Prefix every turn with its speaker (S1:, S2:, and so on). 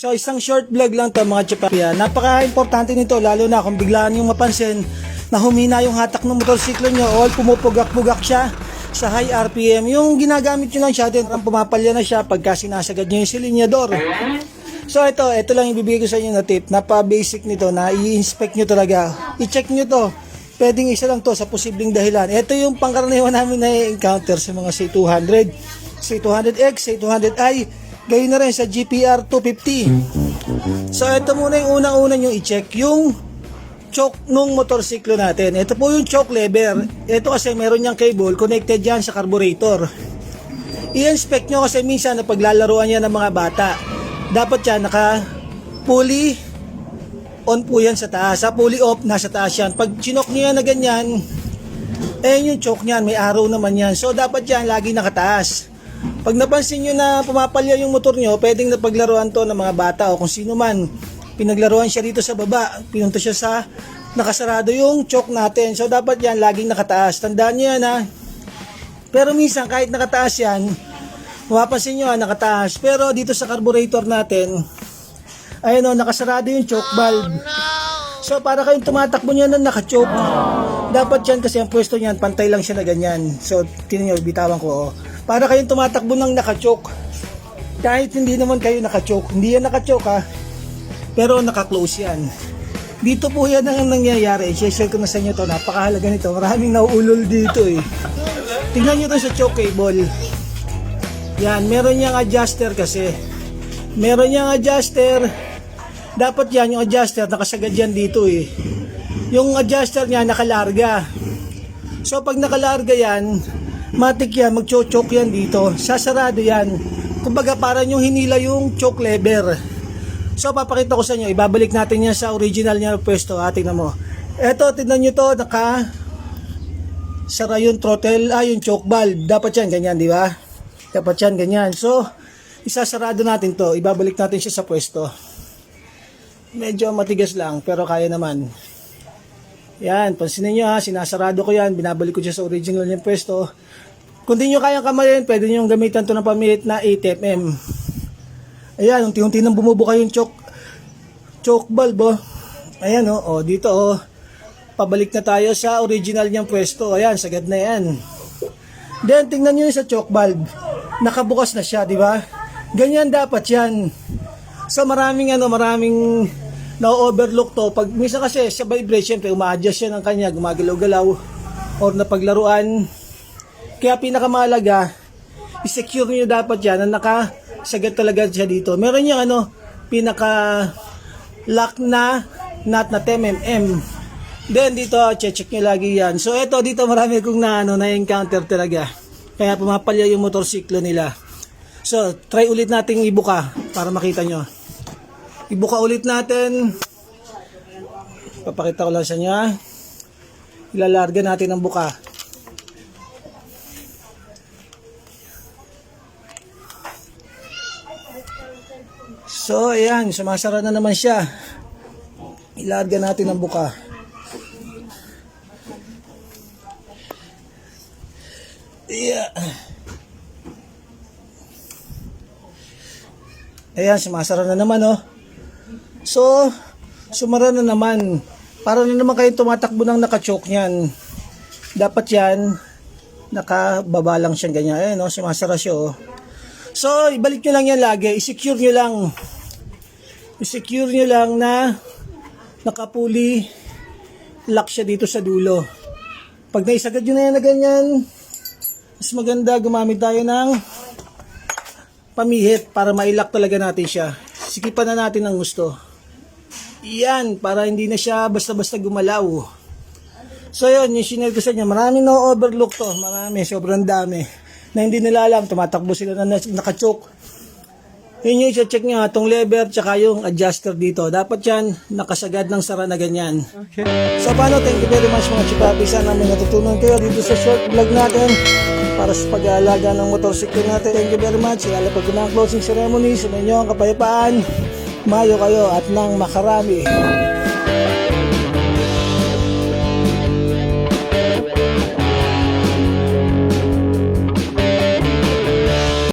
S1: So isang short vlog lang to mga chipapya. Napaka-importante nito lalo na kung biglaan yung mapansin na humina yung hatak ng motorsiklo nyo o pumupugak-pugak siya sa high RPM. Yung ginagamit nyo lang siya din, parang pumapalya na siya pagka sinasagad nyo yung silinyador. So ito, ito lang ibibigay ko sa inyo na tip. Napa-basic nito na i-inspect nyo talaga. I-check nyo to. Pwedeng isa lang to sa posibleng dahilan. Ito yung pangkaraniwan namin na encounter sa mga C200, C200X, C200i, gayon na rin sa GPR 250. So ito muna yung unang-una nyo i-check yung choke nung motorsiklo natin. Ito po yung choke lever. Ito kasi meron niyang cable connected yan sa carburetor. I-inspect nyo kasi minsan na paglalaruan yan ng mga bata. Dapat yan naka fully on po yan sa taas. Sa fully off, nasa taas yan. Pag chinok nyo yan na ganyan, eh yung choke niyan, may arrow naman yan. So dapat yan lagi nakataas. Pag napansin nyo na pumapalya yung motor nyo, pwedeng napaglaruan to ng mga bata o kung sino man. Pinaglaruan siya dito sa baba, pinunta siya sa nakasarado yung choke natin. So dapat yan laging nakataas. Tandaan nyo yan ha. Pero minsan kahit nakataas yan, mapapansin nyo ha, nakataas. Pero dito sa carburetor natin, ayun o, nakasarado yung choke valve. So para kayong tumatakbo niya na naka-choke. Dapat yan kasi ang pwesto niyan, pantay lang siya na ganyan. So tinan nyo, bitawan ko. Oh. Para kayong tumatakbo ng naka-choke. Kahit hindi naman kayo naka-choke. Hindi yan naka-choke ha. Pero naka-close yan. Dito po yan ang nangyayari. I-share ko na sa inyo to. Napakahalaga nito. Maraming nauulol dito eh. Tingnan nyo to sa choke cable. Yan, meron niyang adjuster kasi. Meron niyang adjuster. Dapat yan, yung adjuster, nakasagad yan dito eh. Yung adjuster niya, nakalarga. So, pag nakalarga yan, matik yan, magcho-choke yan dito. Sasarado yan. Kumbaga, parang yung hinila yung choke lever. So, papakita ko sa inyo. Ibabalik natin yan sa original niya pwesto. Ha, tingnan mo. Eto, tingnan nyo to, naka sara yung throttle, ah, yung choke valve. Dapat yan, ganyan, di ba? Dapat yan, ganyan. So, isasarado natin to. Ibabalik natin siya sa pwesto. Medyo matigas lang, pero kaya naman. Yan, pansinin nyo ha, sinasarado ko yan, binabalik ko siya sa original niyang pwesto. Kung di nyo kayang kamayin, pwede nyo gamitan to ng pamilit na 8mm. Ayan, unti-unti nang bumubuka yung choke, choke valve, oh. Ayan, oh, oh, dito, oh. Pabalik na tayo sa original niyang pwesto. Ayan, sagad na yan. Then, tingnan nyo yung sa choke valve. Nakabukas na siya, di ba? Ganyan dapat yan. So, maraming ano, maraming na-overlook to. Pag minsan kasi sa vibrate, syempre, uma-adjust siya ng kanya, gumagalaw-galaw, or napaglaruan. Kaya pinakamahalaga, i-secure nyo dapat yan na nakasagad talaga siya dito. Meron yung ano, pinaka lock na nut na 10mm. Then dito, check nyo lagi yan. So ito, dito marami kong na, ano, na-encounter talaga. Kaya pumapalya yung motorsiklo nila. So, try ulit nating ibuka para makita nyo. Ibuka ulit natin. Papakita ko lang sa inyo. ha. Ilalarga natin ang buka. So, ayan, sumasara na naman siya. Ilarga natin ang buka. Yeah. Ayan, sumasara na naman, oh. So, sumara na naman. Para na naman kayo tumatakbo ng nakachoke niyan. Dapat yan, nakababa lang siyang ganyan. Ayan, oh, sumasara siya, oh. So, ibalik nyo lang yan lagi. I-secure nyo lang. I-secure nyo lang na nakapuli lock siya dito sa dulo. Pag naisagad nyo na yan na ganyan, mas maganda gumamit tayo ng pamihit para mailak talaga natin siya. Sikipan na natin ng gusto. Yan, para hindi na siya basta-basta gumalaw. So yun, yung sinare ko sa inyo, maraming na-overlook to. Marami, sobrang dami. Na hindi nila alam, tumatakbo sila na nakachoke. Yun yung check nyo, itong lever, tsaka yung adjuster dito. Dapat yan, nakasagad ng sara na ganyan. So paano, thank you very much mga chipapi. Sana may natutunan kayo dito sa short vlog natin para sa pag-aalaga ng motorsiklo natin. Thank you very much. Ilalapag ko na ang closing ceremony. Sa inyo ang kapayapaan. Mayo kayo at nang makarami.